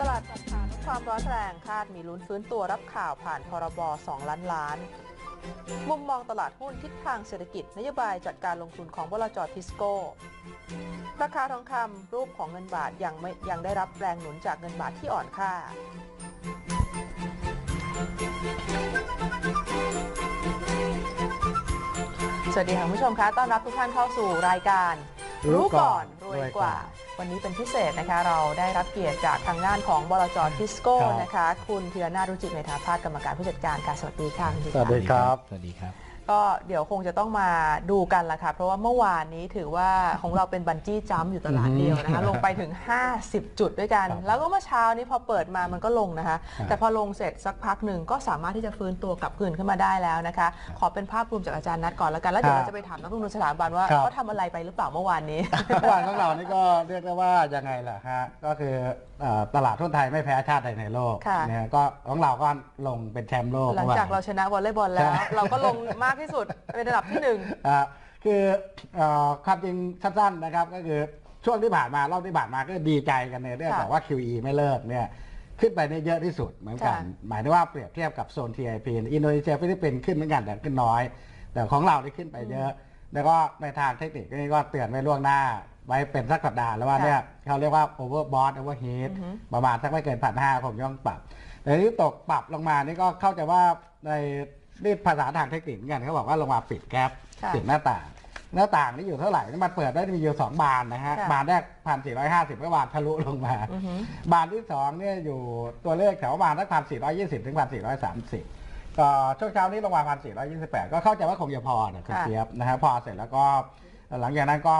ตลาดจัดฐานความร้อนแรงคาดมีลุ้นฟื้นตัวรับข่าวผ่านพรบ 2 ล้านล้าน มุมมองตลาดหุ้นทิศทางเศรษฐกิจนโยบายจัดการลงทุนของบลจทิสโก้ ราคาทองคำรูปของเงินบาทยังไม่ยังได้รับแรงหนุนจากเงินบาทที่อ่อนค่าสวัสดีค่ะคุณผู้ชมคะต้อนรับทุกท่านเข้าสู่รายการ รู้ก่อนรวยรวยกกว่าว่า วันนี้เป็นพิเศษนะคะ เราได้รับเกียรติจากทางด้านของบลจทิสโก้ครับนะคะ คุณธีรนาถรุจิเมธาพาสกรรมการผู้จัดการค่ะสวัสดีค่ะคุณธีสวัสดีครับสวัสดีครับ ก็เดี๋ยวคงจะต้องมาดูกันละค่ะ เพราะว่าเมื่อวานนี้ถือว่าของเราเป็นบันจี้จัมป์อยู่ตลาดเดียวนะคะอืมลงไปถึง 50 จุดด้วยกันครับแล้วก็เมื่อเช้านี้พอเปิดมามันก็ลงนะคะครับแต่พอลงเสร็จสักพักหนึ่งก็สามารถที่จะฟื้นตัวกลับคืนขึ้นมาได้แล้วนะคะ ขอเป็นภาพรวมจากอาจารย์นัดก่อนแล้วกันแล้วเดี๋ยวครับเราจะไปถามนักลงทุนสถาบันว่าครับเขาทำอะไรไปหรือเปล่าเมื่อวานนี้เมื่อวานของเรานี่ก็เรียกได้ว่ายังไงล่ะฮะก็คือเอ่อตลาดทุนไทยไม่แพ้ชาติใดในโลกค่ะนะฮะก็ของเราก็ลงเป็นแชมป์โลกหลังมื่อวจากเราชนะวอลเลย์บอลแล้วใช่เราก็ลงมากที่สุด เป็นระดับที่หนึ่ง อ่าคือเอ่อความจริงสั้นๆนะครับ ก็คือช่วงที่ผ่านมารอบที่ผ่านมาก็ดีใจกันในเรื่องค่ะจากว่า QE ไม่เลิกเนี่ยขึ้นไปได้เยอะที่สุดเหมือนกัน ค่ะ หมายถึงว่าเปรียบเทียบกับโซน TIP อินโดนีเซียฟิลิปปินส์ขึ้นเหมือนกันแต่ขึ้นน้อย แต่ของเราได้ขึ้นไปเยอะ แล้วก็ในทางเทคนิคนี่ก็เตือนไว้ล่วงหน้า ไว้เป็นสักสัปดาห์แล้วว่าค่ะเนี่ยเขาเรียกว่า overbought overheat อือฮึประมาณสักไม่เกินพันห้าผมย่ต้องปรับแต่ที่ตกปรับลงมานี่ก็เข้าใจว่าใน นี่ภาษาทางเทคนิคเหมือนกันเขาบอกว่าลงมาปิดแกลบค่ะ ปิดหน้าต่าง หน้าต่างนี่อยู่เท่าไหร่นี่มันเปิดได้มีอยู่สองบานนะฮะค่ะ บานแรกพันสี่ร้อยห้าสิบก็บานทะลุลงมา อือหือ บานที่สองเนี่ยอยู่ตัวเลขแถวประมาณสักพันสี่ร้อยยี่สิบถึงพันสี่ร้อยสามสิบก็ช่วงเช้านี้ลงมาพันสี่ร้อยยี่สิบแปดก็เข้าใจว่าคงจะพอนะคุณค่ะ เจี๊ยบนะฮะพอเสร็จแล้วก็ หลังจากนั้นก็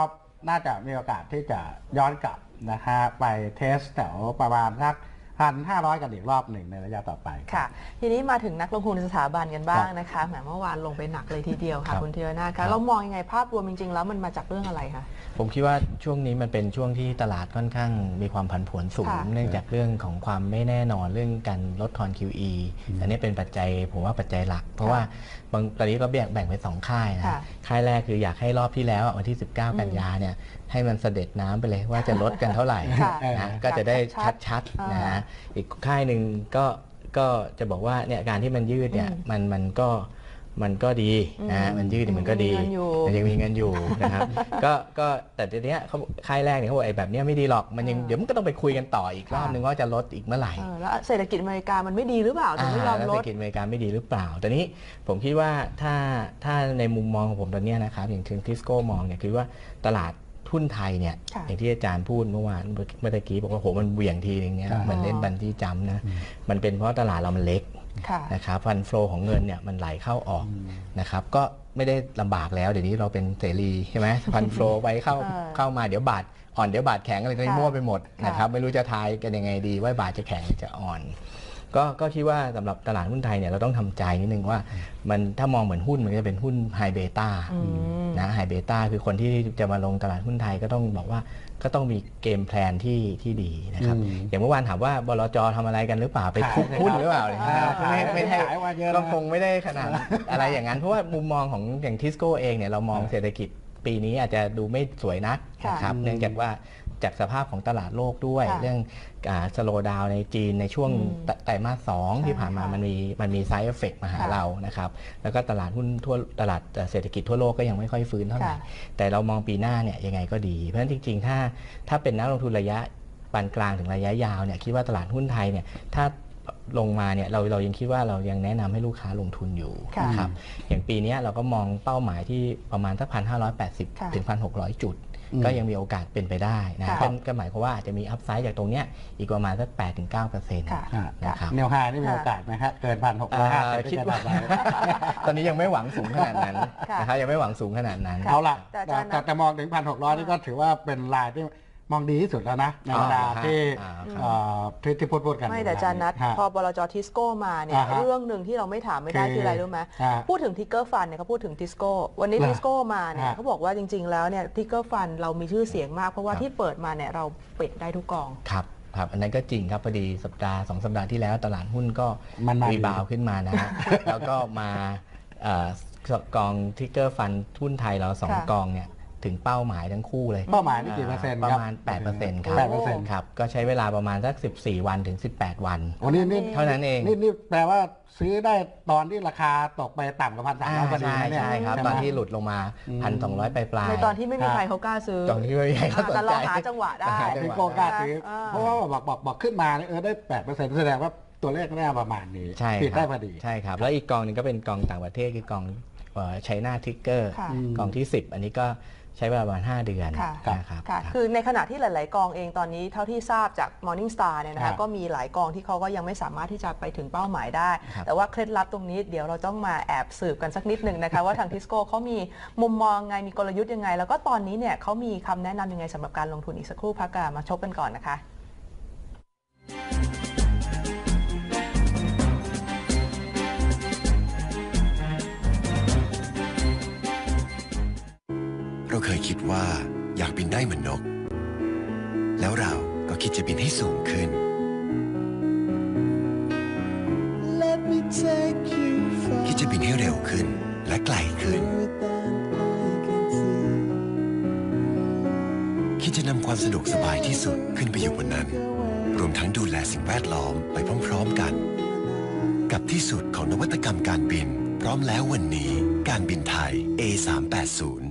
น่าจะมีโอกาสที่จะย้อนกลับนะฮะไปเทสแถวประมาณสัก พันห้าร้อยกันอีกรอบหนึ่งในระยะต่อไป ค่ะ ทีนี้มาถึงนักลงทุนในสถาบันกันบ้างครับนะคะแหมเมื่อวานลงไปหนักเลยทีเดียวครัค่ะบคุณธีรนาถครัคะบเรามองยังไงภาพรวมจริง ๆ แล้วมันมาจากเรื่องอะไรคะ ผมคิดว่าช่วงนี้มันเป็นช่วงที่ตลาดค่อนข้างมีความผันผวนสูงค่ะเนื่องจากเรื่องของความไม่แน่นอนเรื่องการลดทอน QE อันนี้เป็นปัจจัยผมว่าปัจจัยหลัก เพราะว่าบางตอนนี้ก็แบ่งแบ่งเป็นสองค่ายนะค่ะค่ายแรกคืออยากให้รอบที่แล้วอะวันที่ 19 กันยาเนี่ย ให้มันเสด็จน้ำไปเลยว่าจะลดกันเท่าไหร่ค่ะนะก็จะได้ชัดชัดอ่าๆนะฮะอีกค่ายหนึ่งก็ก็จะบอกว่าเนี่ยการที่มันยืดเนี่ยอืมมันมันก็มันก็ดีนะฮะอืมมันยืดเนี่ยมันก็ดีมันมีเงินอยู่มันยังมีเงินอยู่นะครับก็ก็แต่ทีเนี้ยเขาค่ายแรกเนี่ยเขาบอกไอ้แบบเนี้ยไม่ดีหรอกมันยังอ่าเดี๋ยวมันก็ต้องไปคุยกันต่ออีกรอบค่ะนึงว่าจะลดอีกเมื่อไหร่เออแล้วเศรษฐกิจอเมริกามันไม่ดีหรือเปล่าถึงไม่ยอมแล้วลเศรษดฐกิจอเมริกาไม่ดีหรือเปล่าแต่นี้ผมคิดว่าถ้าถ้าในมุมมองของผมตอนเนี้ยนะครับอย่างที่ทิสโก้มองเนี่ยคือว่าตลาด ทุนไทยเนี่ยค่ะอย่างที่อาจารย์พูดเมื่อวานเมื่อตะกี้บอกว่าโหมันเหวี่ยงทีนึงเนี่ยครับเหมันเล่นบันที่จำนะมันเป็นเพราะตลาดเรามันเล็กค่ะนะครับฟันโฟลของเงินเนี่ยมันไหลเข้าออกนะครับก็ไม่ได้ลำบากแล้ว เดี๋ยวนี้เราเป็นเสรีใช่ไหมฟันโฟลไปเข้าเออเข้ามาเดี๋ยวบาทอ่อนเดี๋ยวบาทแข็งอะไรก็ค่ะมั่วไปหมดค่ะนะครับไม่รู้จะทายกันยังไงดีว่าบาทจะแข็งหรือจะอ่อน ก็ก็คิดว่าสำหรับตลาดหุ้นไทยเนี่ยเราต้องทำใจนิดนึงว่า มันถ้ามองเหมือนหุ้นมันก็จะเป็นหุ้นไฮเบต้าอืมนะไฮเบต้าคือคนที่จะมาลงตลาดหุ้นไทยก็ต้องบอกว่าก็ต้องมีเกมแพลนที่ที่ดีนะครับอืมอย่างเมื่อวานถามว่าบลจทำอะไรกันหรือเปล่าไปทุบขายหุ้นหรือเปล่าอ่าไม่ไม่ใช่ขายมาเยอะนะก็คงไม่ได้ขนาดอะไรอย่างนั้น เพราะว่ามุมมองของอย่างทิสโก้เองเนี่ยเรามองอ่าเศรษฐกิจปีนี้อาจจะดูไม่สวยนักค่ะนะครับอืมเนื่องจากว่าจากสภาพของตลาดโลกด้วยค่ะเรื่อง สโลดาวในจีนในช่วงอืมไตไตรมาสสองใช่ที่ผ่านมาค่ะมันมีมันมีไซ d ์เอฟเฟกมาหาค่ะเรานะครับ แล้วก็ตลาดหุ้นทั่วตลาดเศรษฐกิจทั่วโลกก็ยังไม่ค่อยฟื้นเท่าไหร่ค่ะแต่เรามองปีหน้าเนี่ยยังไงก็ดี เพราะฉะนั้นจริง ๆ ถ้าถ้าเป็นนักลงทุนระยะปานกลางถึงระยะยาวเนี่ยคิดว่าตลาดหุ้นไทยเนี่ยถ้าลงมาเนี่ยเราเรายังคิดว่าเรายังแนะนำให้ลูกค้าลงทุนอยู่ค่ะนะครับอย่างปีเนี้ยเราก็มองเป้าหมายที่ประมาณสักพันห้าร้อยแปดสิบค่ะถึงพันหกร้อยจุดอืม ก็ยังมีโอกาสเป็นไปได้นะค่ะก็ก็หมายความว่าอาจจะมีอัพไซด์จากตรงเนี้ยอีกประมาณสักแปดถึงเก้าเปอร์เซ็นต์ค่ะอ่านะครับแนวไฮนี่มีโอกาสไหมครับเกินพันหกร้อยห้าสิบคิดว่าตอนนี้ยังไม่หวังสูงขนาดนั้นค่ะนะครับยังไม่หวังสูงขนาดนั้นค่ะเอาล่ะแต่อาแต่จารย์นะแต่แต่มองถึงพันหกร้อยนี่ก็ถือว่าเป็นลายที่ มองดีที่สุดแล้วนะในบรรดาอ่าฮะที่อ่าเอ่อที่ที่พูดพูดกันไม่แต่อาจารย์นัดฮะพอบลจทิสโก้มาเนี่ยอ่าฮะเรื่องหนึ่งที่เราไม่ถามไม่ได้คือคืออะไรรู้ไหมอ่าพูดถึงทิกเกอร์ฟันเนี่ยเขาพูดถึงทิสโก้วันนี้เหรอทิสโก้มาเนี่ยฮะเขาบอกว่าจริง ๆ แล้วเนี่ยทิกเกอร์ฟันเรามีชื่อเสียงมาก เพราะว่าครับที่เปิดมาเนี่ยเราปิดได้ทุกกองครับครับอันนั้นก็จริงครับพอดีสัปดาห์สองสัปดาห์ที่แล้วตลาดหุ้นก็มันมารีดีบาวด์ขึ้นมานะฮะแล้วก็มาเอ่อกองทิกเกอร์ฟันทุนไทยเราสองค่ะกองเนี่ย ถึงเป้าหมายทั้งคู่เลยเป้าหมายนี่กี่เปอร์เซ็นต์ปครับ ระมาณ8%ครับแปดเปอร์เซ็นต์ครับก็ใช้เวลาประมาณสัก 14 วันถึง 18 วันวันนี้นี่เท่านั้นเอง นี่นี่แปลว่าซื้อได้ตอนที่ราคาตกไปต่ำกว่าพันสามอ่าร้อยพอดีใช่นะเนี่ยใช่ครับ ไหม ตอนที่หลุดลงมา อืมพันสองร้อยปลายปลายๆในตอนที่ไม่มีใครเขากล้าซื้อ ตอนที่ไม่มีใครเขาสนแต่ใจเราหาจังหวะได้ หาจังพี่หวะโก้กล้าซื้ออ่า เพราะว่าบอกบอกบอกขึ้นมาเนี่ยเออได้แปดเปอร์เซ็นต์แสดงว่าตัวเลขน่าประมาณนี้ใช่ปิดคได้รับพอดี ใช่ครับ แล้วอีกกองหนึงก็เป็นกองต่างประเทศคือกองใช้หน้าทิกเกอร์ค่ะอืมกองที่ 10 อันนี้ก็ใช้เวลาประมาณ 5 เดือนค่ะนะครับค่ะครับคือในขณะที่หลาย ๆ กองเองตอนนี้เท่าที่ทราบจาก Morning Star เนี่ยนะครัคะบก็มีหลายกองที่เขาก็ยังไม่สามารถที่จะไปถึงเป้าหมายได้ครับแต่ว่าเคล็ดลับตรงนี้เดี๋ยวเราต้องมาแอบสืบกันสักนิดหนึ่งนะคะว่าทางทิสโก้เขามีมุมมองไงมีกลยุทธ์ยังไง แล้วก็ตอนนี้เนี่ยเขามีคำแนะนำยังไงสำหรับการลงทุนอีกสักครู่พักกันมาชกกันก่อนนะคะ เราเคยคิดว่าอยากบินได้เหมือนนก แล้วเราก็คิดจะบินให้สูงขึ้น Let me take you คิดจะบินให้เร็วขึ้นและไกลขึ้น farther than I can see. คิดจะนำความสะดวกสบายที่สุดขึ้นไปอยู่บนนั้น รวมทั้งดูแลสิ่งแวดล้อมไปพร้อมๆกัน กับที่สุดของนวัตกรรมการบิน พร้อมแล้ววันนี้การบินไทย A380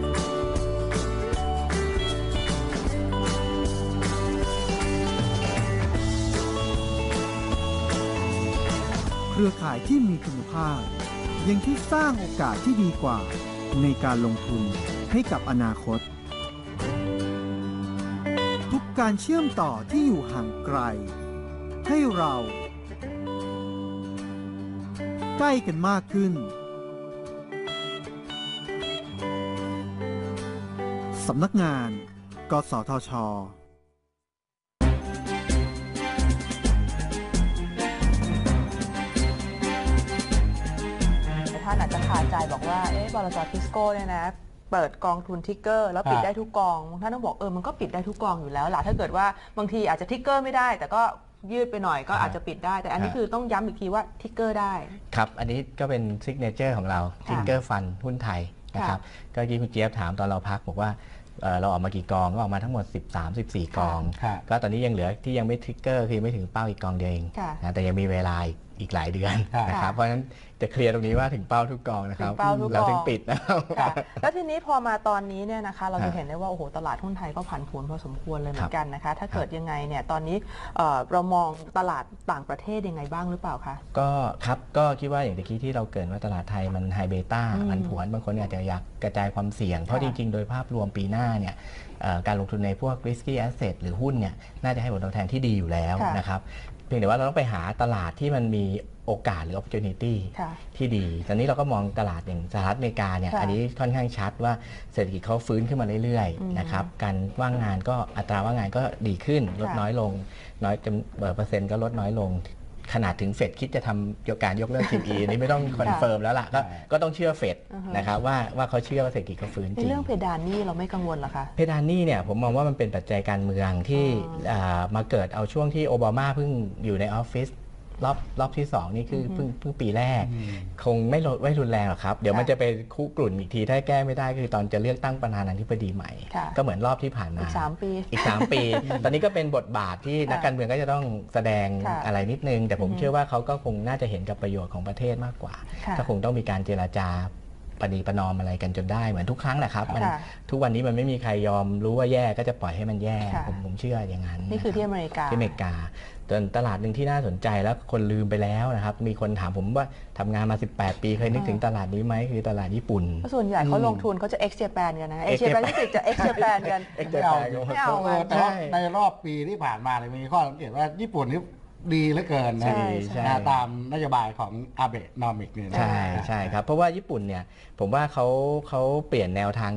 รือข่ายที่มีคุณภาพ ยังที่สร้างโอกาสที่ดีกว่า ในการลงทุนให้กับอนาคต ทุกการเชื่อมต่อที่อยู่ห่างไกล ให้เรา ใกล้กันมากขึ้นสำนักงาน กสทชานอาจจะคาใจบอกว่าเอ๊ะบลจทิสโก้เนี่ยนะ เปิดกองทุนทิกเกอร์ แล้วปิดครับได้ทุกกองท่านต้องบอกเออมันก็ปิดได้ทุกกองอยู่แล้วล่ะถ้าเกิดว่าบางทีอาจจะทิกเกอร์ไม่ได้ แต่ก็ยืดไปหน่อยก็อาจจะปิดได้ แต่อันนี้ครับคือต้องย้ำอีกทีว่าทิกเกอร์ได้ ครับ อันนี้ก็เป็นซิกเนเจอร์ของเราทิกเกอร์ฟันหุ้นไทยนะครับก็เมื่อกี้คุณเจี๊ยบถามตอนเราพักบอกว่าเอ่อเราออกมากี่กองก็ออกมาทั้งหมด 13 14 กองครับก็ตอนนี้ยังเหลือที่ยังไม่ทริกเกอร์คือยังไม่ถึงเป้าอีกกองเดียวเองค่ะนะแต่ยังมีเวลาอีก อีกหลายเดือนครับนะครับค่ะเพราะฉะนั้นจะเคลียร์ตรงนี้ว่าถึงเป้าทุกกองนะครับถึงเป้าทุกกองเราถึงปิดนะครับ ค่ะแล้วทีนี้พอมาตอนนี้เนี่ยนะคะเราครัจะบเห็นได้ว่าโอ้โหตลาดหุ้นไทยก็ผันผวนพอสมควรเลยเหมือครันบกันนะคะ ถ้าเกิดยังไงเนี่ยตอนนี้เอ่อเรามองตลาดต่างประเทศยังไงบ้างหรือเปล่าคะ ก็ครับก็คิดว่าอย่างตะกี้ที่เราเกรินว่าตลาดไทยมันไฮเบต้าอืมมันผวนบางคนอาจจะอยากกระจายความเสี่ยง เพราะค่ะจริง ๆ โดยภาพรวมปีหน้าเนี่ยเอ่อ การลงทุนในพวก risky asset หรือหุ้นเนี่ยน่าจะให้ผลตอบแทนที่ดีอยู่แล้วค่ะ นะครับเพียงแต่ว่าเราต้องไปหาตลาดที่มันมีโอกาสหรือ opportunity ค่ะ ที่ดี ตอนนี้เราก็มองตลาดอย่างสหรัฐอเมริกาเนี่ยค่ะ อันนี้ค่อนข้างชัดว่าเศรษฐกิจเขาฟื้นขึ้นมาเรื่อยอืมๆนะครับการว่างงานก็อัตราว่างงานก็ดีขึ้นลดค่ะน้อยลง น้อยจำเอ่อเปอร์เซ็นต์ก็ลดน้อยลง ขนาดถึงเฟดคิดจะทำเกี่ยวกับการยกเลิก QE นี่ไม่ต้องคอนเฟิร์มแล้วล่ะก็ใช่ก็ต้องเชื่อเฟดอือฮึนะครับว่าว่าเขาเชื่อว่าเศรษฐกิจเขาฟื้นในจริงเรื่องเพดานนี่เราไม่กังวลเหรอคะเพดานหนี่เนี่ยผมมองว่ามันเป็นปัจจัยการเมืองที่อ๋ออ่ามาเกิดเอาช่วงที่โอบามาเพิ่งอยู่ในออฟฟิศ รอบรอบที่ 2 นี่คือออฮึเพิ่งเพิ่งปีแรกอืมคงไม่ลดไม่รุนแรงหรอกครับ เดี๋ยวค่ะมันจะไปคุกรุ่นอีกทีถ้าแก้ไม่ได้คือตอนจะเลือกตั้งประธานาธิบดีใหม่ค่ะก็เหมือนรอบที่ผ่านมา อีกสามปี อีก 3 ปี ตอนนี้ก็เป็นบทบาทที่ค่ะนักการเมืองก็จะต้องแสดงค่ะอะไรนิดนึง แต่ผมอือฮึเชื่อว่าเขาก็คงน่าจะเห็นกับประโยชน์ของประเทศมากกว่าค่ะก็คงต้องมีการเจราจาปณีประนอมอะไรกันจนได้เหมือนทุกครั้งแหละครับมันค่ะทุกวันนี้มันไม่มีใครยอมรู้ว่าแย่ก็จะปล่อยให้มันแย่ค่ะผมผมเชื่ออย่างนั้น นี่คือที่ะอรับเมริกาที่อเมริกาส่วน ตลาดหนึ่งที่น่าสนใจแล้วคนลืมไปแล้วนะครับ มีคนถามผมว่าทำงานมา 18 ปีเคยนึกอ่าถึงตลาดนี้ไหมคือตลาดญี่ปุ่นเพราะส่วนใหญ่เขาอืมลงทุนเขาจะ X Japan กันนะ X X Japan Japan ที่ติดจะ X Japan กันเอ็กไม่เจเอาแปนไม่เอาเออแต่ว่าใช่ในรอบปีที่ผ่านมาเนี่ยมีข้อสังเกตว่าญี่ปุ่นนี่ดีเหลือเกินนะใช่ใช่นะตามนโยบายของอาเบะนอมิกเนี่ยนะใช่ใช่ครับ เพราะว่าญี่ปุ่นเนี่ย ผมว่าเขาเขาเปลี่ยนแนวทาง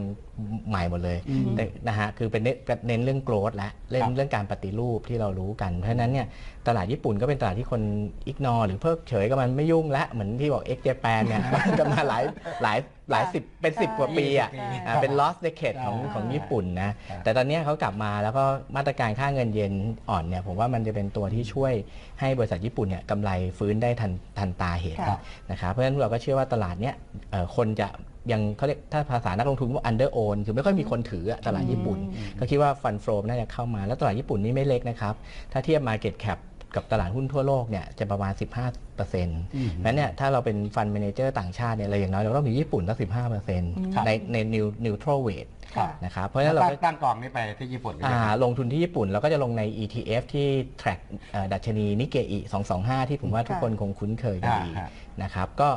ใหม่หมดเลยอืมแต่นะฮะคือเป็นเน้นเน้นเรื่องโกรธและเล่ครันบเรื่องการปฏิรูปที่เรารู้กัน เพราะฉะนั้นเนี่ยตลาดญี่ปุ่นก็เป็นตลาดที่คนอิกนอหรือเพิกเฉยกับมันไม่ยุ่งและเหมือนที่บอกเอ็กเจแปนเนี่ยกันมาหลายหลายหลายสิบเป็นสิบกว่าปีอะใช่อ่าเป็น lost decade ของอ่าของญี่ปุ่นนะครับแต่ตอนเนี้ยเขากลับมาแล้วก็มาตรการค่าเงินเยนอ่อนเนี่ยผมว่ามันจะเป็นตัวที่ช่วยให้บริษัทญี่ปุ่นเนี่ยกำไรฟื้นได้ทันทันตาเห็นค่ะนะครับเพราะฉะนั้นเราก็เชื่อว่าตลาดเนี้ยเอ่อคนจะยังเขาเรียกถ้าภาษานักลงทุนว่า under own คือไม่ค่อยมีคนถืออะตลาดญี่ปุ่น ก็คิดว่าฟันโฟมน่าจะเข้ามา แล้วตลาดญี่ปุ่นนี่ไม่เล็กนะครับ ถ้าเทียบ Market Cap กับตลาดหุ้นทั่วโลกเนี่ยจะประมาณ 15%เปอร์เซ็นต์นั้นเนี่ยถ้าเราเป็นฟัน d ม a นเจอร์ต่างชาติเนี่ยเราอย่างน้อยเราต้องมีญี่ปุ่นสัก15เปอร์เซ็นต์ครับในใน new neutral weight ค่ะนะครับเพราะฉะนั้นเราตั้งก็ตั้งกองนี้ไปที่ญี่ปุ่นหรืออ่ายังลงทุนที่ญี่ปุ่นเราก็จะลงใน ETF ที่ track เอ่อดัชนีนิเกอิ225 ที่ผมว่าทุกคนคงคุ้นเคยกันดีอ่าฮะนะครับก็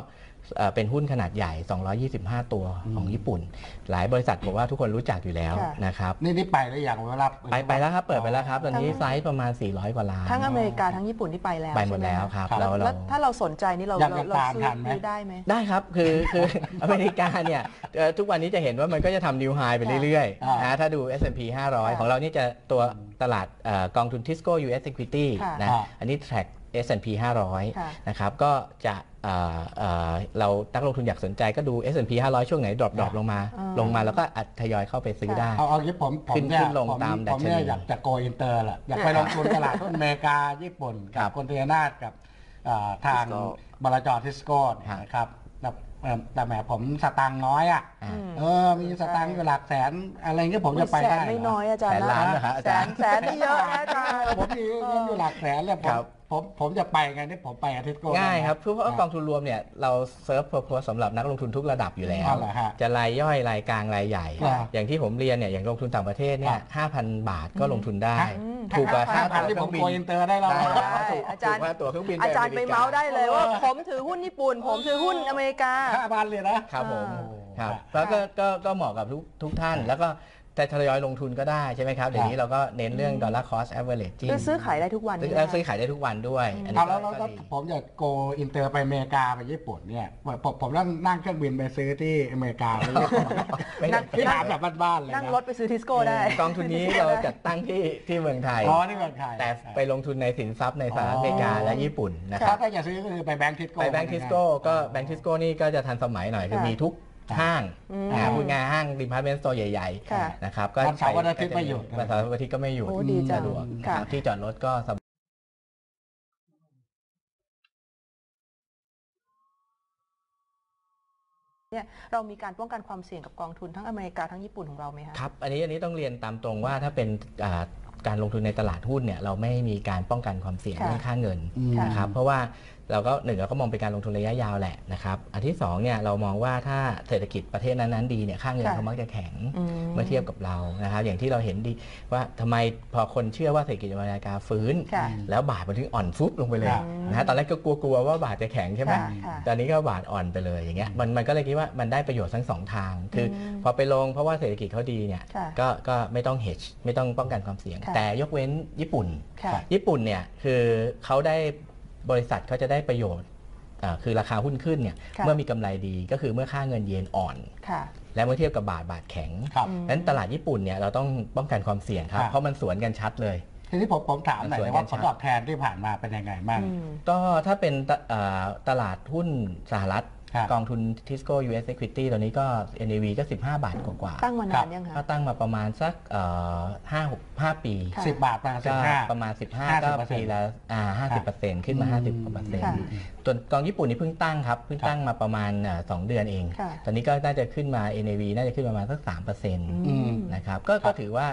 เอ่อเป็นหุ้นขนาดใหญ่ 225 ตัวของญี่ปุ่น หลายบริษัทบอกว่าทุกคนรู้จักอยู่แล้วค่ะ นะครับ นี่นี่ไปหรือยังเวลาไปไปแล้วครับ เปิดไปแล้วครับ ตอนนี้ไซส์ประมาณ 400 กว่าล้าน ทั้งอเมริกาทั้งญี่ปุ่นที่ไปแล้วไปหมดใช่แล้วไะครับแล้วเราแล้วเราถ้าเราสนใจนี่เราอยากเราจะเราตามซื้อทันไหม ซื้อได้ไหม ได้ครับ คือคือ อเมริกาเนี่ยเอ่อทุกวันนี้จะเห็นว่ามันก็จะทำนิวไฮไปเรื่อยอ่าๆนะถ้าดู S&P 500ของเรานี่จะตัวตลาดเอ่อกองทุน Tisco US Equity ค่ะ นะ อ่า อันนี้ track S&P ค่ะ500 นะครับ ก็จะเอ่อเอ่อเรานักลงทุนอยากสนใจก็ดู S&P 500 ช่วงไหนดรอปดรอปลงมาอ่าลงมาแล้วก็อัดทยอยเข้าไปซื้อได้ เอาเอางี้ผมผมขึ้นเนี่ยขึ้นลงผมตามผมดัชนีเนี่ยอยากจะโกอินเตอร์แหละอยากไปลงทุนตลาดหุ้นอเมริกา ญี่ปุ่นครักับบคนเทนาดกับอ่าทาง Tisco บลจทิสโก้เนี่ยฮะนะครับแต่เอ่อแต่แหมผมสตังค์น้อยอะอ่ามเออ มีสตังค์อยู่หลักแสนอะไรเงี้ยผมจะไปแสได้นเหรไม่น้อยอาจารย์แสนล้านเหรอฮะอาแสจารนย์แสนนี่เยอะนะอาจารย์ผมมีเงินอยู่หลักแสนเลยผมครับ ผมผมจะไปไงนี่ผมไปอาทิตย์โก้ง่ายครับได้เพราะว่ากองทุนรวมเนี่ยเราเซิร์ฟเพอร์โพสสำหรับนักลงทุนทุกระดับอยู่แล้วอ๋อเหรอฮะจะรายย่อยรายกลางรายใหญ่ครับอย่างที่ผมเรียนเนี่ยอย่างลงทุนต่างประเทศเนี่คยรับห้าพันบาทก็ลงทุนได้ฮะถูกกว่าห้าค่าพันตั๋วที่เคผรื่มองบินโกอินเตอร์ได้แล้วได้แล้วได้ถูกอาจารย์ถูกกว่าตั๋วเครื่องบินอาจารย์ไปมกเมาส์ได้เลยว่าผมถือหุ้นญี่ปุ่น ผมถือหุ้นอเมริกาห้าพันเลยนะครับผมอ่าครับค่ะแล้วก็ก็ก็เหมาะกับทุกทุกท่านแล้วก็ แต่ทยอยลงทุนก็ได้ใช่ไหมครับ เดี๋ยวนี้เราก็เน้นเรื่อง dollar cost averaging คือซื้อขายได้ทุกวันซื้อใช่ไหมแล้วคะซื้อขายได้ทุกวันด้วย อันนี้เอาก็แล้วแล้วก็แล้วดี ผมอยากโกอินเตอร์ไปอเมริกาไปญี่ปุ่นเนี่ยผมผมต้องนั่งเครื่องบินไปซื้อที่อเมริกาไปญี่ปุ่นไม่นั่งที่ถามแบบบ้านๆเลยนั่งนะรถไปซื้อทิสโก้ได้ กองทุนนี้เราจัดตั้งที่ที่เมืองไทย อ๋อที่เมืองไทยแต่ไปลงทุนในสินทรัพย์ในสหรัฐอเมริกาและญี่ปุ่นนะคถ้ารับ ถ้าจะซื้อก็คือไปแบงก์ทิสโก้ ไปแบงก์ทิสโก้ก็แบงก์ทิสโก้นี่ก็จะทันสมัยหน่อย คือค่ะ มีทุก ห้างอืมนะพูดง่ายๆห้างดิพาร์ตเมนต์สโตร์ใหญ่ค่ะ ๆนะครับวันเสาร์วันอาทิตย์ไม่หยุด วันเสาร์วันอาทิตย์ก็ไม่หยุดโอ้ดีจังสะดวกค่ะ นะครับที่จอดรถก็สบาย เนี่ยเรามีการป้องกันความเสี่ยงกับกองทุนทั้งอเมริกาทั้งญี่ปุ่นของเราไหมคะ ครับ อันนี้อันนี้ต้องเรียนตามตรงว่าถ้าเป็นอ่าการลงทุนในตลาดหุ้นเนี่ยเราไม่มีการป้องกันความเสี่ยงค่ะเรื่องค่าเงินอืมนะครับเพราะว่า เราก็หนึ่งเราก็มองเป็นการลงทุนระยะยาวแหละนะครับอันที่สองเนี่ยเรามองว่าถ้าเศรษฐกิจประเทศนั้นๆดีเนี่ยค่าเงินค่ะเขามักจะแข็งอืมเมื่อเทียบกับเรานะครับ อย่างที่เราเห็นดีว่าทำไมพอคนเชื่อว่าเศรษฐกิจอเมริกาฟื้นค่ะแล้วบาทมันถึงอ่อนฟุบลงไปเลยค่ะนะฮะตอนแรกก็กลัวๆว่าบาทจะแข็งใช่ไหมค่ะค่ะตอนนี้ก็บาทอ่อนไปเลยอย่างเงี้ยมันมันก็เลยคิดว่ามันได้ประโยชน์ทั้งสองทาง คืออมพอไปลงเพราะว่าเศรษฐกิจเขาดีเนี่ยค่ะก็ก็ไม่ต้อง hedge ไม่ต้องป้องกันความเสี่ยงค่ะแต่ยกเว้นญี่ปุ่นค่ะญี่ปุ่นเนี่ยคือเขาได้ บริษัทเขาจะได้ประโยชน์อ่าคือราคาหุ้นขึ้นเนี่ยค่ะ เมื่อมีกำไรดีก็คือเมื่อค่าเงินเยนอ่อน ค่ะ และเมื่อเทียบกับบาทบาทแข็งครับ อืม นั้นตลาดญี่ปุ่นเนี่ยเราต้องป้องกันความเสี่ยงครับครับเพราะมันสวนกันชัดเลย ทีนี้ผมผมถามหน่อยส่วนนะว่าการผลตอบแทนที่ผ่านมาเป็นยังไงบ้าง อืม ก็ถ้าเป็นตเอ่อตลาดหุ้นสหรัฐครับ กองทุน Tisco US Equity ตอนนี้ก็ NAV ก็ 15 บาทกว่าตั้งมาครันาบนยังคะๆก็ตั้งมาประมาณสักเอ่อห้าหกห้าปีค่ะสิบบาทประมาณสิก็บห้า ประมาณ 15 ก็50%ปีละอ่า50เปอร์เซ็นต์ขึ้นมา 50กว่าเปอร์เซ็นต์ค่ะส่วนกองญี่ปุ่นนี่เพิ่งตั้งครับ เพิ่งครับตั้งมาประมาณอ่าสองเดือนเอง ค่ะ ตอนนี้ก็น่าจะขึ้นมา NAV น่าจะขึ้นประมาณสัก3เปอร์เซ็นต์อืมนะครับก็ก็ถือว่า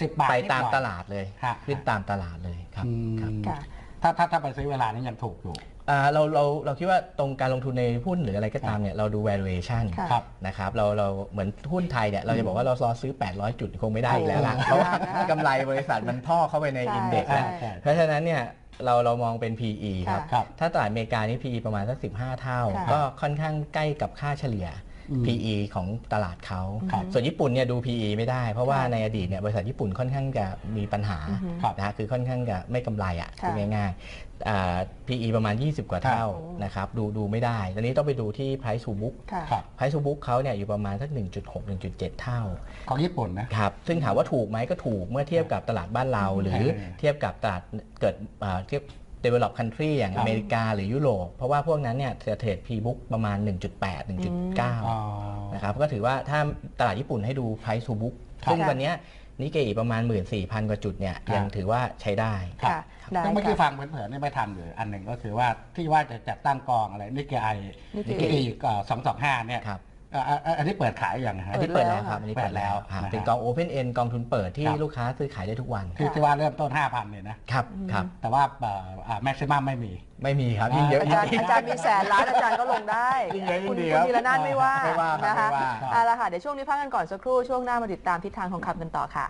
สิบบาทไปนิดหน่อยตามตลาดเลย ฮะ ขึ้นตามตลาดเลยครับอืมครับ ค่ะ ถ้าถ้าถ้าไปซื้อเวลานี้ยังถูกอยู่ อ่าเราเราเราคิดว่าตรงการลงทุนในหุ้นหรืออะไรก็ตามเนี่ยเราดู valuation ค่ะครับนะครับเราเราเหมือนหุ้นไทยเนี่ยเราจะบอกว่าเรารอซื้อ 800 จุดคงไม่ได้อีกแล้วล่ะโอ้เพราะว่านะคะกำไรบริษัทมันท่อเข้าไปในใช่อินเด็กซ์แล้วใช่ เพราะฉะนั้นเนี่ยเราเรามองเป็น PE ครับ ค่ะ ครับ ถ้าตลาดอเมริกานี่ PE ประมาณสัก 15 เท่า ค่ะ ก็ค่อนข้างใกล้กับค่าเฉลี่ยอืม PE ของตลาดเขาครับส่วนญี่ปุ่นเนี่ยดู PE ไม่ได้ เพราะว่าค่ะในอดีตเนี่ยบริษัทญี่ปุ่นค่อนข้างจะมีปัญหาอือฮึครับนะฮะคือค่อนข้างจะไม่กำไรอะค่ะพูดง่ายๆอ่า PE ประมาณ 20 กว่าเท่านะครับดูดูไม่ได้ ตอนนี้ต้องไปดูที่ price to book ค่ะครับ price to book เขาเนี่ยอยู่ประมาณสัก 1.6 1.7 เท่า ของญี่ปุ่นนะครับ ซึ่งถามว่าถูกไหมก็ถูกเมื่อเทียบกับตลาดบ้านเรา หรือเออเทียบกับตลาดเกิดอ่าเทียบ develop country อย่างครับอเมริกาหรือยุโรป เพราะว่าพวกนั้นเนี่ยจะเทรด P book ประมาณ 1.8อ๋อ1.9 นะครับ ก็ถือว่าถ้าตลาดญี่ปุ่นให้ดู price to book ครับซึ่งวันเนี้ยนิเกอีประมาณ 14,000 กว่าจุดเนี่ยครับยังถือว่าใช้ได้ครับค่ะได้ซึ่งเมื่อกี้ค่ะฟังเผินๆนี่ไม่ทันอยู่อันหนึ่งก็คือว่าที่ว่าจะจัดตั้งกองอะไรนิกเกไอนินิกกเกเกอิอีสองสองห้าเนี่ยครับเอ่ออะอะอันนี้เปิดขายอย่างฮะ อันนี้เปิเปิดดแล้แล้ววครับอันนี้เปิเปิดดแล้แล้ววครับนะฮะเป็นกอง Open End กองทุนเปิดที่ครับ ลูกค้าซื้อขายได้ทุกวันที่ที่ว่าเริ่มต้น 5,000เนี่ยนะครับครับ แต่ว่าแม็กซิมัมไม่มี ไม่มีครับยิ่งเยอะอายิ่จารงย์ดีอาจารย์มีแสนล้านอาจารย์ก็ลงได้ ยิ่งเยอะยิ่งคุณดีคุครัณบธีรนันท์ไม่ว่าไม่ว่าครับนะคะไม่ว่า เอาละค่ะ เดี๋ยวช่วงนี้พักกันก่อนสักครู่ ช่วงหน้ามาติดตามทิศทางทองคำกันต่อค่ะ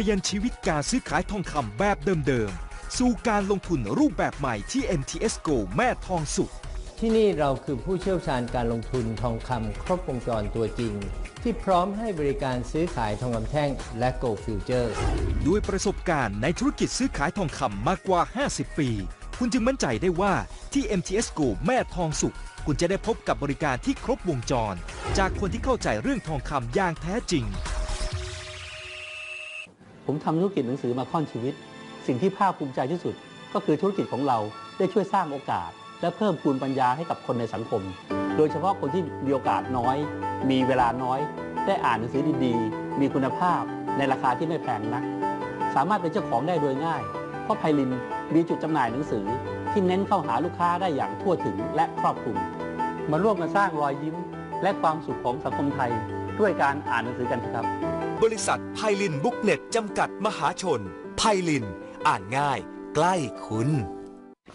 ลี่ยนชีวิตการซื้อขายทองคำแบบเดิมๆ สู่การลงทุนรูปแบบใหม่ที่ MTS GO แม่ทองสุข ที่นี่เราคือผู้เชี่ยวชาญการลงทุนทองคำครบวงจรตัวจริง ที่พร้อมให้บริการซื้อขายทองคำแท่งและ Go Future ด้วยประสบการณ์ในธุรกิจซื้อขายทองคำมากกว่า 50 ปี คุณจึงมั่นใจได้ว่าที่ MTS GO แม่ทองสุข คุณจะได้พบกับบริการที่ครบวงจร จากคนที่เข้าใจเรื่องทองคำอย่างแท้จริง ผมทำธุรกิจหนังสือมาค่อนชีวิต สิ่งที่ภาคภูมิใจที่สุด ก็คือธุรกิจของเราได้ช่วยสร้างโอกาส และเพิ่มพูนปัญญาให้กับคนในสังคม โดยเฉพาะคนที่มีโอกาสน้อย มีเวลาน้อย ได้อ่านหนังสือดีๆ มีคุณภาพในราคาที่ไม่แพงนัก สามารถเป็นเจ้าของได้โดยง่าย เพราะไพลินมีจุดจำหน่ายหนังสือ ที่เน้นเข้าหาลูกค้าได้อย่างทั่วถึงและครอบคลุม มาร่วมกันสร้างรอยยิ้ม และความสุขของสังคมไทย ด้วยการอ่านหนังสือกันครับ บริษัทไพลินบุ๊กเน็ตจำกัดมหาชน ไพลิน อ่านง่าย ใกล้คุณ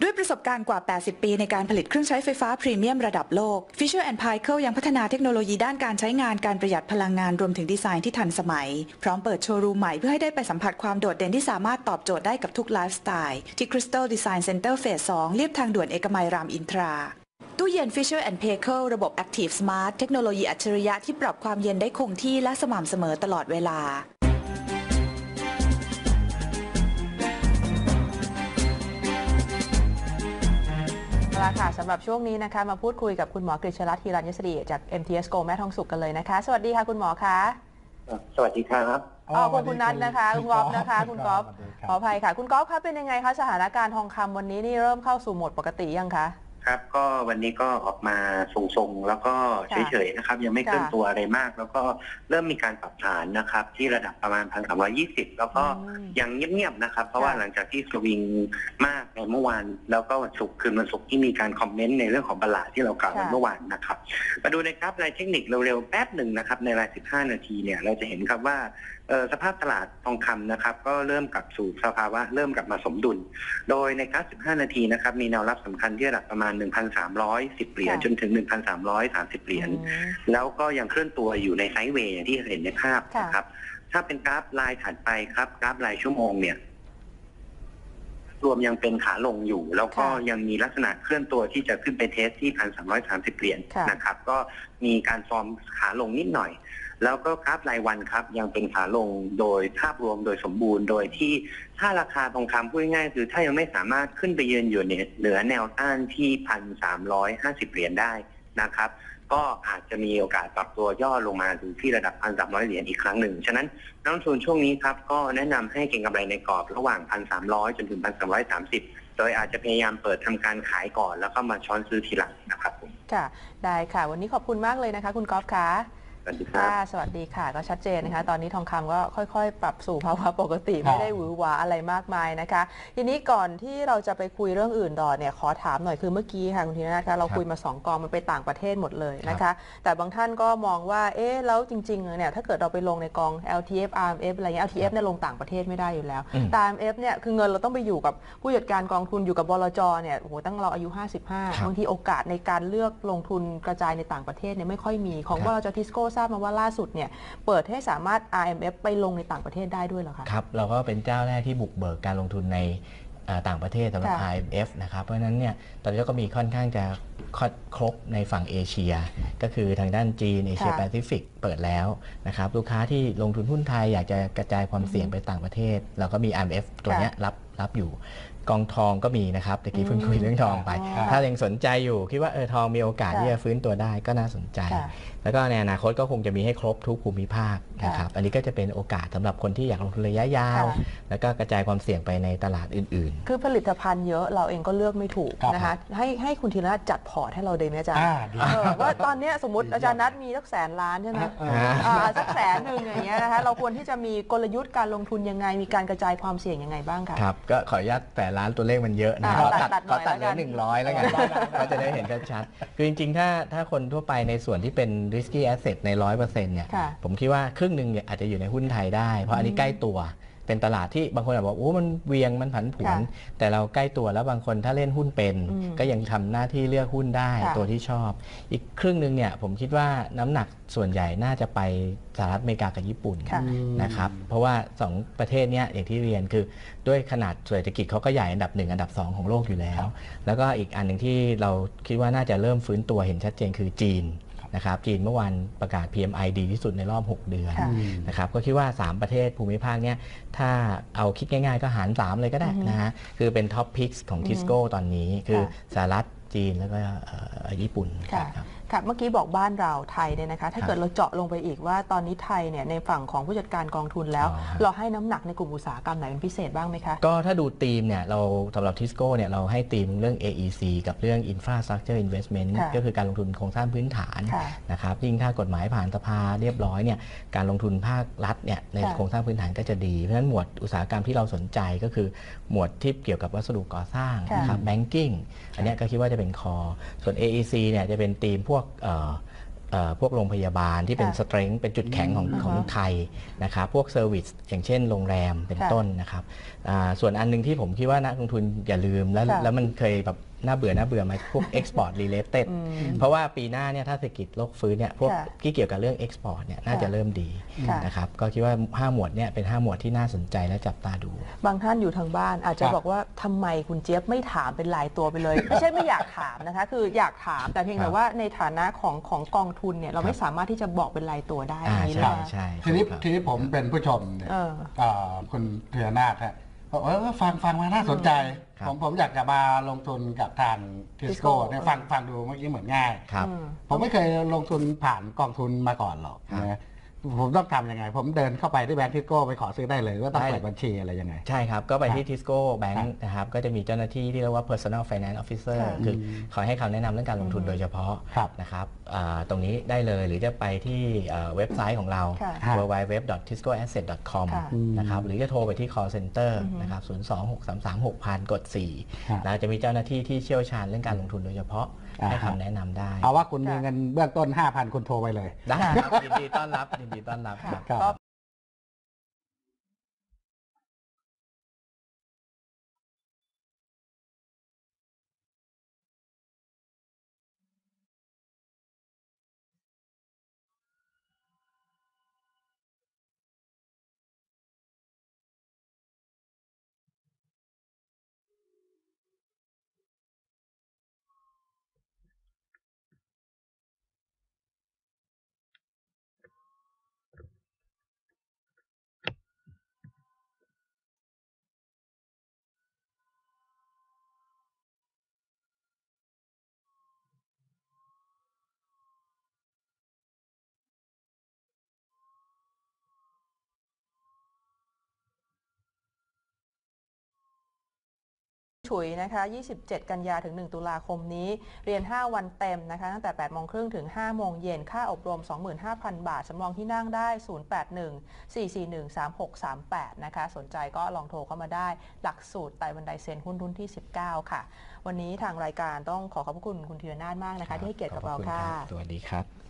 ด้วยประสบการณ์กว่า 80 ปีในการผลิตเครื่องใช้ไฟฟ้าพรีเมียมระดับโลก Fisher p i c e ยังพัฒนาเทคโนโลยีด้านการใช้งานการประหยัดพลังงานรวมถึงดีไซน์ที่ทันสมัย พร้อมเปิดโชว์รูมใหม่เพื่อให้ได้ไปสัมผัสความโดดเด่นที่สามารถตอบโจทย์ได้กับทุกไลฟ์สไตล์ที่ Crystal Design Center Phase 2เรียบทางด่วนเอกมัยรามอินทรา ตู้เย็น Fisher p a c e ระบบ Active Smart เทคโนโลยีอัจฉริยะที่ปรับความเย็นได้คงที่และสม่ำเสมอตลอดเวลา เอาละค่ะสำหรับช่วงนี้นะคะ มาพูดคุยกับคุณหมอกฤษรัตน์ธีรัญยศรีจาก MTS Go แม่ทองสุกกันเลยนะคะ สวัสดีค่ะคุณหมอคะสวัสดีครับ อ๋อคุณคุณนัทนะคะ คุณก๊อฟนะคะ คุณก๊อฟสวัสดีครับขออภัยค่ะ คุณก๊อฟคะเป็นยังไงคะสถานการณ์ทองคำวันนี้นี่เริ่มเข้าสู่โหมดปกติยังคะ ครับก็วันนี้ก็ออกมาทรงๆ แล้วก็ค่ะเฉยๆนะครับ ยังไม่เคลื่อนค่ะตัวอะไรมาก แล้วก็เริ่มมีการปรับฐานนะครับ ที่ระดับประมาณพันสามยี่สิบแล้วก็อืมยังเงียบๆนะครับ เพราะว่าค่ะหลังจากที่สวิงมากในเมื่อวาน แล้วก็วันศุกร์คืนวันศุกร์ที่มีการคอมเมนต์ในเรื่องของบลลาดที่เรากล่าวกันเมื่อวานนะครับ มาดูในกราฟรายเทคนิคเร็วๆแป๊บหนึ่งนะครับ ในราย15นาทีเนี่ยเราจะเห็นครับว่าเอ่อสภาพตลาดทองคำนะครับ ก็เริ่มกลับสู่สภาวะเริ่มกลับมาสมดุล โดยในกราฟ15 นาทีนะครับ มีแนวรับสำคัญที่ระดับประมาณ 1,310 เหรียญค่ะจนถึง 1,330 เหรียญอืมแล้วก็ยังเคลื่อนตัวอยู่ในไซด์เวย์อย่างที่เห็นในภาพค่ะนะครับ ถ้าเป็นกราฟลายถัดไปครับ กราฟรายชั่วโมงเนี่ยรวมยังเป็นขาลงอยู่ แล้วก็ค่ะยังมีลักษณะเคลื่อนตัวที่จะขึ้นไปเทสที่ 1,330 เหรียญค่ะนะครับ ก็มีการฟอร์มขาลงนิดหน่อย แล้วก็กราฟรายวันครับยังเป็นขาลงโดยภาพรวมโดยสมบูรณ์ โดยที่ถ้าราคาทองคำพูดง่ายๆคือถ้ายังไม่สามารถขึ้นไปยืนอยู่เหนือแนวต้านที่1,350เหรียญได้นะครับ ก็อาจจะมีโอกาสปรับตัวย่อลงมาถึงที่ระดับ1,300เหรียญอีกครั้งหนึ่ง ฉะนั้นนักลงทุนช่วงนี้ครับก็แนะนำให้เก็งกำไรในกรอบระหว่าง1,300จนถึง1,330โดยอาจจะพยายามเปิดทำการขายก่อนแล้วก็มาช้อนซื้อทีหลังนะครับผมค่ะ ได้ค่ะ วันนี้ขอบคุณมากเลยนะคะ คุณก๊อฟค่ะ สวัสดีครับ ค่ะสวัสดีค่ะ ก็ชัดเจนนะคะ ตอนนี้ทองคำก็ค่อย ๆ ปรับสู่ภาวะปกติครับไม่ได้หวือหวาอะไรมากมายนะคะ ทีนี้ก่อนที่เราจะไปคุยเรื่องอื่นต่อเนี่ยขอถามหน่อยคือเมื่อกี้ค่ะคุณธีรนัทคะเราคุยมาสองกองมันไปต่างประเทศหมดเลยนะคะ แต่บางท่านก็มองว่าเอ๊ะแล้วจริงๆเนี่ยถ้าเกิดเราไปลงในกอง LTF RMF อะไรเงี้ย LTF เนี่ยลงต่างประเทศไม่ได้อยู่แล้วอืมแต่ RMF เนี่ยคือเงินเราต้องไปอยู่กับผู้จัดการกองทุนอยู่กับบลจเนี่ยโอ้โหตั้งเราอายุครับ55บางทีโอกาสในการเลือกลงทุนกระจายในต่างประเทศเนี่ยไม่ค่อยมีของครับบลจทิสโก้ทราบมาว่าล่าสุดเนี่ยเปิดให้สามารถ RMF ไปลงในต่างประเทศได้ด้วยเหรอคะครับ เราก็เป็นเจ้าแรกที่บุกเบิกการลงทุนในเอ่อต่างประเทศสำหรับค่ะ IMF นะครับ เพราะฉะนั้นเนี่ยตอนนี้ก็มีค่อนข้างจะค่อนครบในฝั่งเอเชีย ก็คือทางด้านจีนเอเชียค่ะแปซิฟิกเปิดแล้วนะครับ ลูกค้าที่ลงทุนหุ้นไทยอยากจะกระจายความเสี่ยงไปต่างประเทศ เราก็มี IMF ตัวเนี้ยรับรับอยู่กองทองก็มีนะครับตะกี้เพิ่งคุยเรื่องทองไปอ๋อถ้ายังสนใจอยู่คิดว่าเออทองมีโอกาสค่ะที่จะฟื้นตัวได้ก็น่าสนใจค่ะ แล้วก็ในอนาคตก็คงจะมีให้ครบทุกภูมิภาคนะครับ อันนี้ก็จะเป็นโอกาสสำหรับคนที่อยากลงทุนระยะยาวค่ะแล้วก็กระจายความเสี่ยงไปในตลาดอื่นคือผลิตภัณฑ์เยอะเราเองก็เลือกไม่ถูกครับนะคะ ให้ให้คุณธีรนัทจัดพอร์ตให้เราเลยไหมอาจารย์อ่าดีเออว่าตอนเนี้ยสมมติอาจารย์นัทมีสักแสนล้านใช่ไหมเอออ่าสักแสนหนึ่งอย่างเงี้ยนะคะ เราควรที่จะมีกลยุทธ์การลงทุนยังไง มีการกระจายความเสี่ยงยังไงบ้างคะๆครับ ก็ขออนุญาตแต่ล้านตัวเลขมันเยอะนะอ่าขอตัตัดดตัดหน่อยขอตัดเหลืแล้อวกันหนึ่งร้อยแล้วกันก็จะได้เห็นชัดๆคือจริงๆ ถ้าถ้าคนทั่วไปในส่วนที่เป็น risky asset ในร้อยเปอร์เซ็นต์เนี่ยค่ะ ผมคิดว่าครึ่งหนึ่งเนี่ยอาจจะอยู่ในหุ้นไทยได้ เพราะอันนี้ใกล้ตัวเป็นตลาดที่บางคนอาจจะบอกโอ้มันเวียงมันผันผวน ค่ะแต่เราใกล้ตัวแล้วบางคนถ้าเล่นหุ้นเป็น อืมก็ยังทำหน้าที่เลือกหุ้นได้ค่ะตัวที่ชอบ อีกครึ่งหนึ่งเนี่ยผมคิดว่าน้ำหนักส่วนใหญ่น่าจะไปสหรัฐอเมริกากับญี่ปุ่นค่ะ นะครับเพราะว่า 2 ประเทศเนี้ยอย่างที่เรียนคือด้วยขนาดเศรษฐกิจเขาก็ใหญ่อันดับ 1 อันดับ 2 ของโลกอยู่แล้ว แล้วก็อีกอันหนึ่งที่เราคิดว่าน่าจะเริ่มฟื้นตัวเห็นชัดเจนคือจีน นะครับจีนเมื่อวานประกาศ PMI ดีที่สุดในรอบ 6 เดือนค่ะนะครับก็คิดว่า 3 ประเทศภูมิภาคเนี้ยถ้าเอาคิดง่ายๆ ก็หาร 3 เลยก็ได้อือฮึนะฮะคือเป็นท็อปพิกของทิสโก้ตอนนี้คือค่ะสหรัฐจีนแล้วก็เอ่อญี่ปุ่นค่ะครับ ค่ะเมื่อกี้บอกบ้านเราไทยเนี่ยนะคะถ้าครับเกิดเราเจาะลงไปอีกว่าตอนนี้ไทยเนี่ยในฝั่งของผู้จัดการกองทุนแล้วอ๋อครับเราให้น้ำหนักในกลุ่มอุตสาหกรรมไหนเป็นพิเศษบ้างไหมคะก็ถ้าดูธีมเนี่ยเราสำหรับทิสโก้เนี่ยเราให้ธีมเรื่อง AEC กับเรื่อง Infrastructure Investment ค่ะก็คือการลงทุนโครงสร้างพื้นฐานค่ะนะครับยิ่งถ้ากฎหมายผ่านสภาเรียบร้อยเนี่ยการลงทุนภาครัฐเนี่ยในค่ะโครงสร้างพื้นฐานก็จะดีเพราะฉะนั้นหมวดอุตสาหกรรมที่เราสนใจก็คือหมวดที่เกี่ยวกับวัสดุก่อสร้างค่ะนะครับ banking อันเนี้ยก็คิดว่าจะเป็นคอส่วน AEC เนี่ยจะเป็นธีมพวกเอ่อเอ่อพวกโรงพยาบาลที่เป็นค่ะสเตรน g ์เป็นจุดแข็งของอือฮะของไทยนะครับพวกเซอร์วิสอย่างเช่นโรงแรมเป็นค่ะต้นนะครับอ่าส่วนอันหนึงที่ผมคิดว่านักลงทุนอย่าลืมแล้วค่ะแล้วมันเคยแบบ น่าเบื่อน่าเบื่อไหมพวก export related อืมเพราะว่าปีหน้าเนี่ยถ้าเศรษฐกิจโลกฟื้นเนี่ยพวกค่ะที่เกี่ยวกับเรื่อง export เนี่ยน่าจะเริ่มดีค่ะ นะครับก็คิดว่า 5 หมวดเนี่ยเป็น 5 หมวดที่น่าสนใจและจับตาดู บางท่านอยู่ทางบ้านอาจจะครับ บอกว่าทำไมคุณเจี๊ยบไม่ถามเป็นรายตัวไปเลย ไม่ใช่ไม่อยากถามนะคะ คืออยากถามแต่เพียงครัแต่บว่าในฐานะของของกองทุนเนี่ยเราไม่ครับสามารถที่จะบอกเป็นรายตัวได้อ่าอันนี้ใช่เลยใช่ทีนี้ครับ ทีนี้ผมเป็นผู้ชมเนี่ยเออเอ่อคุณเทียนาถฮะ บอกเออฟังฟังมาน่าสนใจ ครับผมผมอยากจะมาลงทุนกับทางทิสโก้ Tisco เนี่ยฟังฟังดูเมื่อกี้เหมือนง่าย ครับอืมผมไม่เคยลงทุนผ่านกองทุนมาก่อนหรอกครับ นะ ผมต้องทำยังไง ผมเดินเข้าไปที่แบงก์ทิสโก้ไปขอซื้อได้เลยว่าต้องได้เปิดบัญชีอะไรยังไง ใช่ครับ ก็ไปที่ครับ Tisco ครั Bank บนะครับก็จะมีเจ้าหน้าที่ที่เรียกว่า personal finance officer ค่ะคือคอยให้คำแนะนำเรื่องการลงทุนโดยเฉพาะครับนะครับอ่าตรงนี้ได้เลยหรือจะไปที่เอ่อเว็บไซต์ของเราค่ะ www.tiscoasset.com ค่ะนะครับหรือจะโทรไปที่ call center อือฮึนะครับ026336000 กดครับ4แล้วจะมีเจ้าหน้าที่ที่เชี่ยวชาญเรื่องการลงทุนโดยเฉพาะอ่า ให้คำแนะนำได้ เอาว่าคุณมีค่ะเงินเบื้องต้น 5,000 คุณโทรไปเลย ได้ครับยินดีต้อนรับยินดีต้อนรับครับ ครับ ฉุยนะคะ 27 กันยาถึง 1 ตุลาคมนี้ เรียน 5 วันเต็มนะคะ ตั้งแต่ 8 โมงครึ่งถึง 5 โมงเย็น ค่าอบรม 25,000 บาท สำรองที่นั่งได้ 081 441 3638 นะคะ สนใจก็ลองโทรเข้ามาได้ หลักสูตรไต่บันไดเซนหุ้นรุ่นที่ 19 ค่ะ วันนี้ทางรายการต้องขอขอบคุณคุณธีรนาถมากนะคะ ที่ให้เกียรติกับเราค่ะ สวัสดีครับ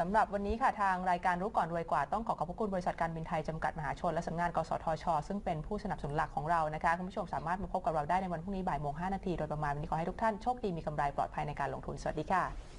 สำหรับวันนี้ค่ะทางรายการรู้ก่อนรวยกว่าต้องขอขอบพระคุณบริษัทการบินไทยจำกัดมหาชน และสำนักงานกสทช ซึ่งเป็นผู้สนับสนุนหลักของเรานะคะคุณผู้ชมสามารถมาพบกับเราได้ในวันพรุ่งนี้บ่ายโมง5นาทีโดยประมาณวันนี้ขอให้ทุกท่านโชคดีมีกำไรปลอดภัยในการลงทุนสวัสดีค่ะ